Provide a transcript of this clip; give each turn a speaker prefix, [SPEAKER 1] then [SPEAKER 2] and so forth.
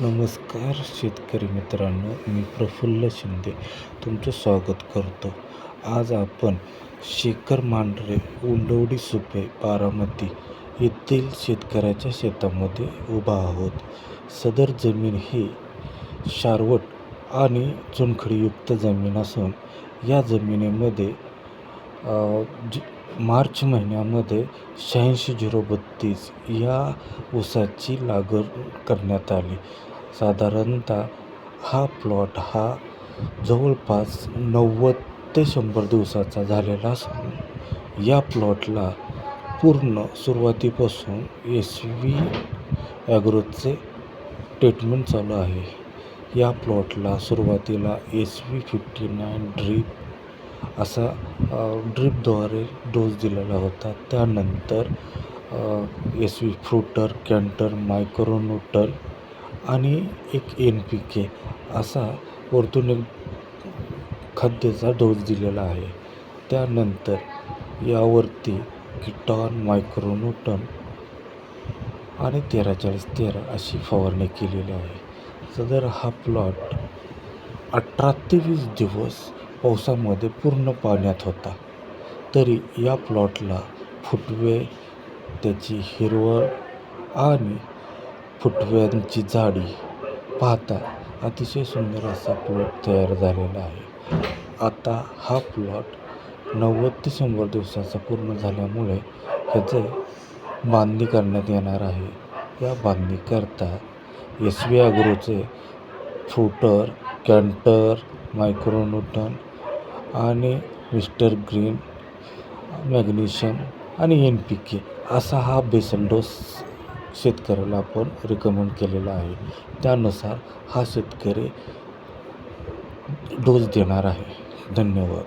[SPEAKER 1] नमस्कार शेतकरी मित्रांनो मी प्रफुल्ल शिंदे तुमचं स्वागत करतो. आज आपण शेखर मांढरे उंडवडी सुपे बारामती येथील शेतकऱ्याच्या शेतामध्ये उभा आहोत. सदर जमीन ही शारवट आणि चुनखडीयुक्त जमीन असून या जमिनीमध्ये ज मार्च महिन्यामध्ये शहाऐंशी झिरो बत्तीस या ऊसाची लागवड करण्यात आली. साधारणतः हा प्लॉट हा जवळपास नव्वद ते शंभर दिवसाचा झालेला असून या प्लॉटला पूर्ण सुरुवातीपासून एस व्ही ॲग्रोचे ट्रीटमेंट चालू आहे. या प्लॉटला सुरुवातीला S V fifty nine drip असा ड्रीपद्वारे डोस दिलेला होता. त्यानंतर एस वी फ्रुटर कॅन्टर मायक्रोन्यूटल आणि एक एन पी के असा वरतून एक खाद्याचा डोस दिलेला आहे. त्यानंतर यावरती किटॉन मायक्रोन्यूटन आणि तेरा चाळीस तेरा अशी फवारणी केलेली आहे. सदर हा प्लॉट अठरा ते वीस दिवस पावसामध्ये पूर्ण पाण्यात होता. तरी या प्लॉटला फुटवे त्याची हिरवळ आणि फुटव्यांची जाडी पाहता अतिशय सुंदर असा प्लॉट तयार झालेला आहे. आता हा प्लॉट नव्वद ते शंभर दिवसाचा पूर्ण झाल्यामुळे ह्याचे बांधणी करण्यात येणार आहे. या बांधणीकरता एस बी ॲग्रोचे फ्रुटर कॅन्टर मायक्रोन्यूटन आणि मिस्टर ग्रीन मॅग्नेशियम आणि एन पी के असा हा बेसल डोस शेतकऱ्याला आपण रिकमेंड केलेला आहे. त्यानुसार हा शेतकरी डोस देणार आहे. धन्यवाद.